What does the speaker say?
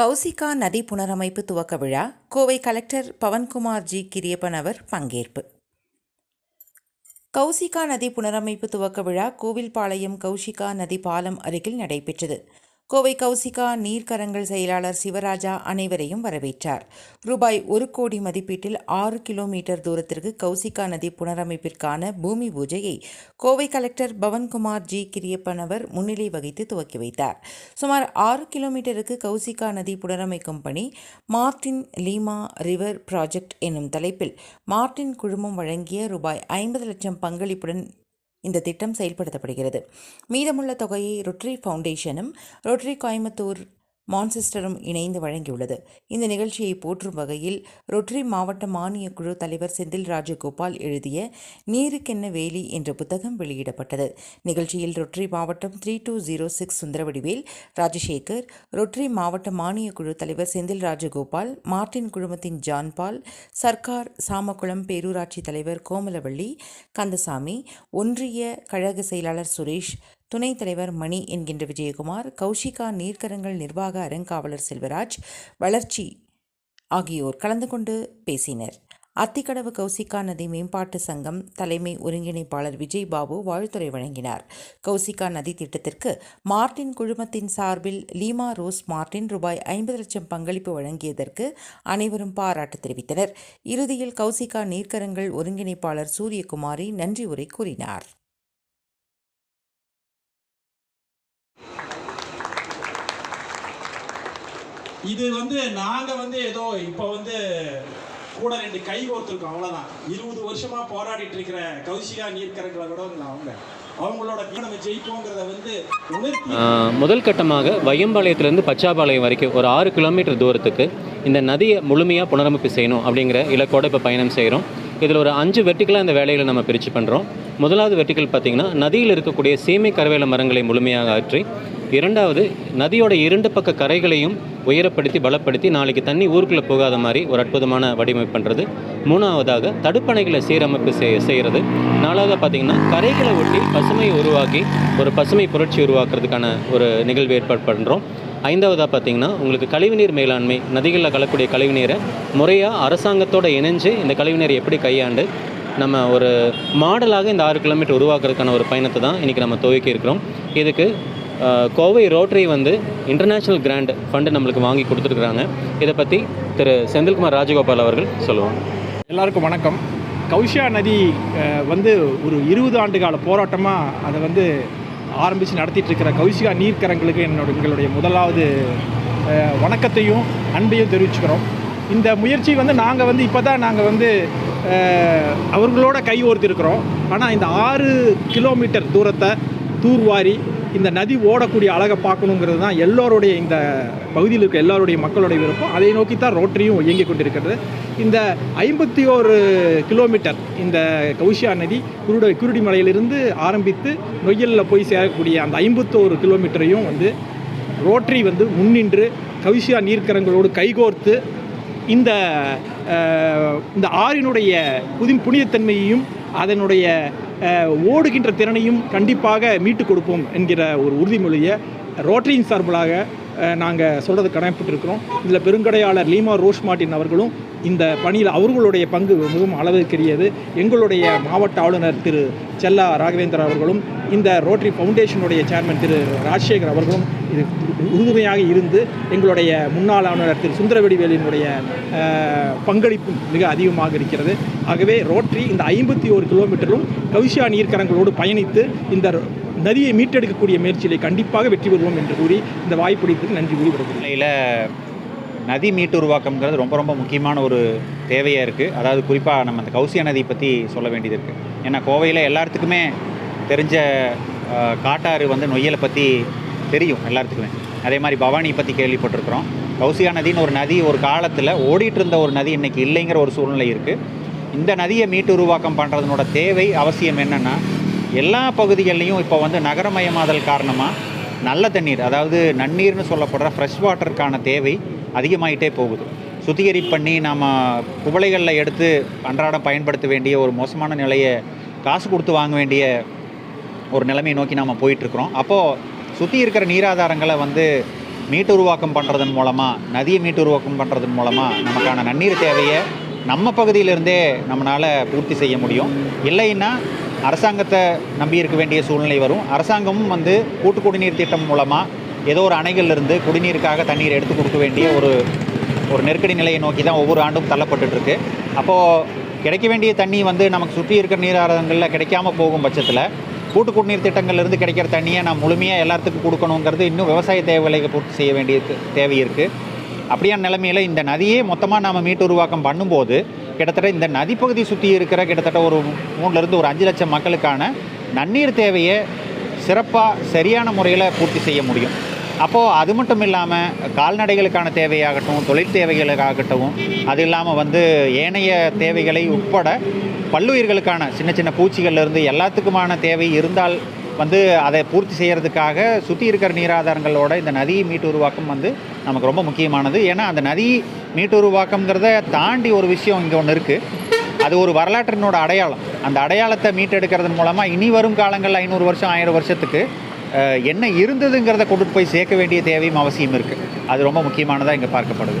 கௌசிகா நதி புனரமைப்பு துவக்க விழா கோவை கலெக்டர் பவன்குமார் ஜி கிரியப்பன் அவர் பங்கேற்பு. கௌசிகா நதி புனரமைப்பு துவக்க விழா கோவில்பாளையம் கௌசிகா நதி பாலம் அருகில் நடைபெற்றது. கோவை கௌசிகா நீர்க்கரங்கள் செயலாளர் சிவராஜா அனைவரையும் வரவேற்றார். ரூபாய் ஒரு கோடி மதிப்பீட்டில் ஆறு கிலோமீட்டர் தூரத்திற்கு கௌசிகா நதி புனரமைப்பிற்கான பூமி பூஜையை கோவை கலெக்டர் பவன்குமார் ஜி. கிரியப்பனவர் முன்னிலை வகித்து துவக்கி வைத்தார். சுமார் ஆறு கிலோமீட்டருக்கு கௌசிகா நதி புனரமைக்கும் பணி மார்டின் லீமா ரிவர் ப்ராஜெக்ட் என்னும் தலைப்பில் மார்டின் குழுமம் வழங்கிய ரூபாய் ஐம்பது லட்சம் பங்களிப்புடன் இந்த திட்டம் செயல்படுத்தப்படுகிறது. மீதமுள்ள தொகையை ரொட்ரி ஃபவுண்டேஷனும் ரொட்ரி கோயம்புத்தூர் மான்செஸ்டரும் இணைந்து வழங்கியுள்ளது. இந்த நிகழ்ச்சியை போற்றும் வகையில் ரொட்டரி மாவட்ட மானியக் குழு தலைவர் செந்தில் ராஜகோபால் எழுதிய நீருக்கென்ன வேலி என்ற புத்தகம் வெளியிடப்பட்டது. நிகழ்ச்சியில் ரொட்டரி மாவட்டம் three two zero six Sundaravadivel Rajasekar Rotary மாவட்ட மானிய குழு தலைவர் செந்தில் ராஜகோபால் மார்டின் குழுமத்தின் ஜான்பால் சர்க்கார் சாமக்குளம் பேரூராட்சி தலைவர் கோமலவள்ளி கந்தசாமி ஒன்றிய கழக செயலாளர் சுரேஷ் துணைத் தலைவர் மணி என்கின்ற விஜயகுமார் கௌஷிகா நீர்க்கரங்கள் நிர்வாக அறங்காவலர் செல்வராஜ் வளர்ச்சி ஆகியோர் கலந்து கொண்டு பேசினர். அத்திக்கடவு கௌசிகா நதி மேம்பாட்டு சங்கம் தலைமை ஒருங்கிணைப்பாளர் விஜய் பாபு வாழ்த்துறை வழங்கினார். கௌசிகா நதி திட்டத்திற்கு மார்டின் குழுமத்தின் சார்பில் லீமா ரோஸ் மார்டின் ரூபாய் ஐம்பது லட்சம் பங்களிப்பு வழங்கியதற்கு அனைவரும் பாராட்டு தெரிவித்தனர். இறுதியில் கௌசிகா நீர்க்கரங்கள் ஒருங்கிணைப்பாளர் சூரியகுமாரி நன்றி உரை கூறினார். இது வந்து நாங்க வந்து ஏதோ இப்போ வந்து கூட ரெண்டு கை கோர்த்துருக்கோம் அவ்வளவுதான். இருபது வருஷமா போராடிட்டு இருக்கிற கௌசிகா நீர்க்கரங்களை விட அவங்க. முதல் கட்டமாக வையம்பாளையத்திலிருந்து பச்சாபாளையம் வரைக்கும் ஒரு ஆறு கிலோமீட்டர் தூரத்துக்கு இந்த நதியை முழுமையாக புனரமைப்பு செய்யணும் அப்படிங்கிற இலக்கோடு இப்போ பயணம் செய்கிறோம் இதில் ஒரு அஞ்சு வெர்டிக்கலாக இந்த வேலைகளை நம்ம பிரித்து பண்ணுறோம் முதலாவது வெர்டிக்கல் பார்த்திங்கன்னா நதியில் இருக்கக்கூடிய சீமை கருவேல மரங்களை முழுமையாக ஆற்றி இரண்டாவது நதியோட இரண்டு பக்க கரைகளையும் உயரப்படுத்தி பலப்படுத்தி நாளைக்கு தண்ணி ஊருக்குள்ளே போகாத மாதிரி ஒரு அற்புதமான வடிவமைப்பு பண்ணுறது மூணாவதாக தடுப்பணைகளை சீரமைப்பு செய் செய்கிறது நாலாவதாக பார்த்திங்கன்னா கரைகளை ஒட்டி பசுமையை உருவாக்கி ஒரு பசுமை புரட்சி உருவாக்குறதுக்கான ஒரு நிகழ்வு ஏற்பாடு பண்ணுறோம் ஐந்தாவதாக பார்த்தீங்கன்னா உங்களுக்கு கழிவுநீர் மேலாண்மை நதிகளில் கலக்கூடிய கழிவுநீரை முறையாக அரசாங்கத்தோடு இணைஞ்சு இந்த கழிவுநீரை எப்படி கையாண்டு நம்ம ஒரு மாடலாக இந்த ஆறு கிலோமீட்டர் உருவாக்குறதுக்கான ஒரு பயணத்தை தான் இன்றைக்கி நம்ம துவக்கி இருக்கிறோம் இதுக்கு கோவை ரோட்டரி வந்து இன்டர்நேஷ்னல் கிராண்ட் ஃபண்டு நம்மளுக்கு வாங்கி கொடுத்துருக்குறாங்க. இதை பற்றி திரு செந்தில்குமார் ராஜகோபால் அவர்கள் சொல்லுவாங்க. எல்லாருக்கும் வணக்கம். கௌஷியா நதி வந்து ஒரு இருபது ஆண்டு கால போராட்டமாக அதை வந்து ஆரம்பித்து நடத்திட்டு இருக்கிற கௌஷிகா நீர்க்கரங்களுக்கு என்னோட எங்களுடைய முதலாவது வணக்கத்தையும் அன்பையும் தெரிவிச்சுக்கிறோம். இந்த முயற்சி வந்து நாங்கள் வந்து இப்போ தான் நாங்கள் வந்து அவர்களோட கை ஓர்த்திருக்கிறோம். ஆனால் இந்த ஆறு கிலோமீட்டர் தூரத்தை தூர்வாரி இந்த நதி ஓடக்கூடிய அழகை பார்க்கணுங்கிறது தான் எல்லோருடைய இந்த பகுதியில் இருக்க எல்லாருடைய மக்களுடைய விருப்பம். அதை நோக்கி தான் ரோட்டரியும் இயங்கிக் கொண்டிருக்கிறது. இந்த ஐம்பத்தி ஓரு கிலோமீட்டர் இந்த கௌஷியா நதி குருட குருடிமலையிலிருந்து ஆரம்பித்து நொய்யலில் போய் சேரக்கூடிய அந்த ஐம்பத்தோரு கிலோமீட்டரையும் வந்து ரோட்டரி வந்து முன்னின்று கௌஷியா நீர்க்கரங்களோடு கைகோர்த்து இந்த இந்த ஆறினுடைய புதி புனிதத்தன்மையையும் அதனுடைய ஓடுகின்ற திறனையும் கண்டிப்பாக மீட்டு கொடுப்போம் என்கிற ஒரு உறுதிமொழியை ரோட்டரியின் சார்பிலாக நாங்கள் சொல்கிறது கடமைப்பட்டிருக்கிறோம் இதில் பெருங்கடையாளர் லீமா ரோஷ் மார்ட்டின் அவர்களும் இந்த பணியில் அவர்களுடைய பங்கு மிகவும் அளவிற்கரியது எங்களுடைய மாவட்ட ஆளுநர் திரு செல்லா ராகவேந்திரா அவர்களும் இந்த ரோட்டரி ஃபவுண்டேஷனுடைய சேர்மன் திரு ராஜசேகர் அவர்களும் இது உறுதுணையாக இருந்து எங்களுடைய முன்னாள் ஆளுநர் திரு சுந்தரவடிவேலினுடைய அஹ், பங்களிப்பும் மிக அதிகமாக இருக்கிறது. ஆகவே ரோட்டரி இந்த ஐம்பத்தி ஒரு கிலோமீட்டரும் கவிஷா நீர்க்கரங்களோடு பயணித்து இந்த நதியை மீட்டெடுக்கக்கூடிய முயற்சியிலே கண்டிப்பாக வெற்றி பெறுவோம் என்று கூறி இந்த வாய்ப்பளித்துக்கு நன்றி கூறி விடுகிறேன் நிலையில் நதி மீட்டு உருவாக்கம்ங்கிறது ரொம்ப ரொம்ப முக்கியமான ஒரு தேவையாக இருக்குது அதாவது குறிப்பாக நம்ம அந்த கௌசியா நதி பற்றி சொல்ல வேண்டியது இருக்குது ஏன்னா கோவையில் எல்லாத்துக்குமே தெரிஞ்ச காட்டாறு வந்து நொய்யலை பற்றி தெரியும் எல்லாத்துக்குமே. அதே மாதிரி பவானி பற்றி கேள்விப்பட்டிருக்கிறோம். கௌசியா நதின்னு ஒரு நதி ஒரு காலத்தில் ஓடிட்டு இருந்த ஒரு நதி இன்னைக்கு இல்லைங்கிற ஒரு சூழ்நிலை இருக்குது இந்த நதியை மீட்டு உருவாக்கம் பண்ணுறதுனோட தேவை அவசியம் என்னென்னா எல்லா பகுதிகள்லையும் இப்போ வந்து நகரமயமாதல் காரணமாக நல்ல தண்ணீர் அதாவது நன்னீர்னு சொல்லப்படுற ஃப்ரெஷ் வாட்டருக்கான தேவை அதிகமாகிட்டே போகுது. சுத்திகரிப்பு பண்ணி நாம் குவளைகளில் எடுத்து அன்றாடம் பயன்படுத்த வேண்டிய ஒரு மோசமான நிலையை காசு கொடுத்து வாங்க வேண்டிய ஒரு நிலைமையை நோக்கி நாம் போயிட்டுருக்குறோம். அப்போது சுற்றி இருக்கிற நீராதாரங்களை வந்து மீட்டுருவாக்கம் பண்ணுறதன் மூலமாக நதியை மீட்டுருவாக்கம் பண்ணுறதன் மூலமாக நமக்கான நன்னீர் தேவையை நம்ம பகுதியிலிருந்தே நம்மளால் பூர்த்தி செய்ய முடியும். இல்லைன்னா அரசாங்கத்தை நம்பி இருக்க வேண்டிய சூழ்நிலை வரும். அரசாங்கமும் வந்து கூட்டு குடிநீர் திட்டம் மூலமாக ஏதோ ஒரு அணைகள்லேருந்து குடிநீருக்காக தண்ணீர் எடுத்து கொடுக்க வேண்டிய ஒரு ஒரு நெருக்கடி நிலையை நோக்கி தான் ஒவ்வொரு ஆண்டும் தள்ளப்பட்டுருக்கு அப்போது கிடைக்க வேண்டிய தண்ணி வந்து நமக்கு சுற்றி இருக்கிற நீராதாரங்களில் கிடைக்காம போகும் பட்சத்தில் கூட்டு குடிநீர் திட்டங்கள்லேருந்து கிடைக்கிற தண்ணியை நான் முழுமையாக எல்லாத்துக்கும் கொடுக்கணுங்கிறது இன்னும் விவசாய தேவைகளை பூர்த்தி செய்ய வேண்டிய தேவை இருக்குது அப்படியான நிலைமையில் இந்த நதியே மொத்தமாக நாம் மீட்டு உருவாக்கம் பண்ணும்போது கிட்டத்தட்ட இந்த நதிப்பகுதி சுற்றி இருக்கிற கிட்டத்தட்ட ஒரு மூணுலேருந்து ஒரு அஞ்சு லட்சம் மக்களுக்கான நன்னீர் தேவையை சிறப்பாக சரியான முறையில் பூர்த்தி செய்ய முடியும். அப்போது அது மட்டும் இல்லாமல் கால்நடைகளுக்கான தேவையாகட்டும் தொழில் தேவைகளுக்காகட்டும் அது இல்லாமல் வந்து ஏனைய தேவைகளை உட்பட பல்லுயிர்களுக்கான சின்ன சின்ன பூச்சிகள்லேருந்து எல்லாத்துக்குமான தேவை இருந்தால் வந்து அதை பூர்த்தி செய்கிறதுக்காக சுற்றி இருக்கிற நீராதாரங்களோட இந்த நதி மீட்டுருவாக்கம் வந்து நமக்கு ரொம்ப முக்கியமானது. ஏன்னா அந்த நதி மீட்டுருவாக்கம்ங்கிறத தாண்டி ஒரு விஷயம் இங்கே ஒன்று இருக்குது அது ஒரு வரலாற்றினோட அடையாளம். அந்த அடையாளத்தை மீட்டெடுக்கிறதன் மூலமாக இனி வரும் காலங்களில் ஐநூறு வருஷம் ஆயிரம் வருஷத்துக்கு என்ன இருந்ததுங்கிறத கொண்டுட்டு போய் சேர்க்க வேண்டிய தேவையும் அவசியம் இருக்குது அது ரொம்ப முக்கியமானதாக இங்கே பார்க்கப்படுது.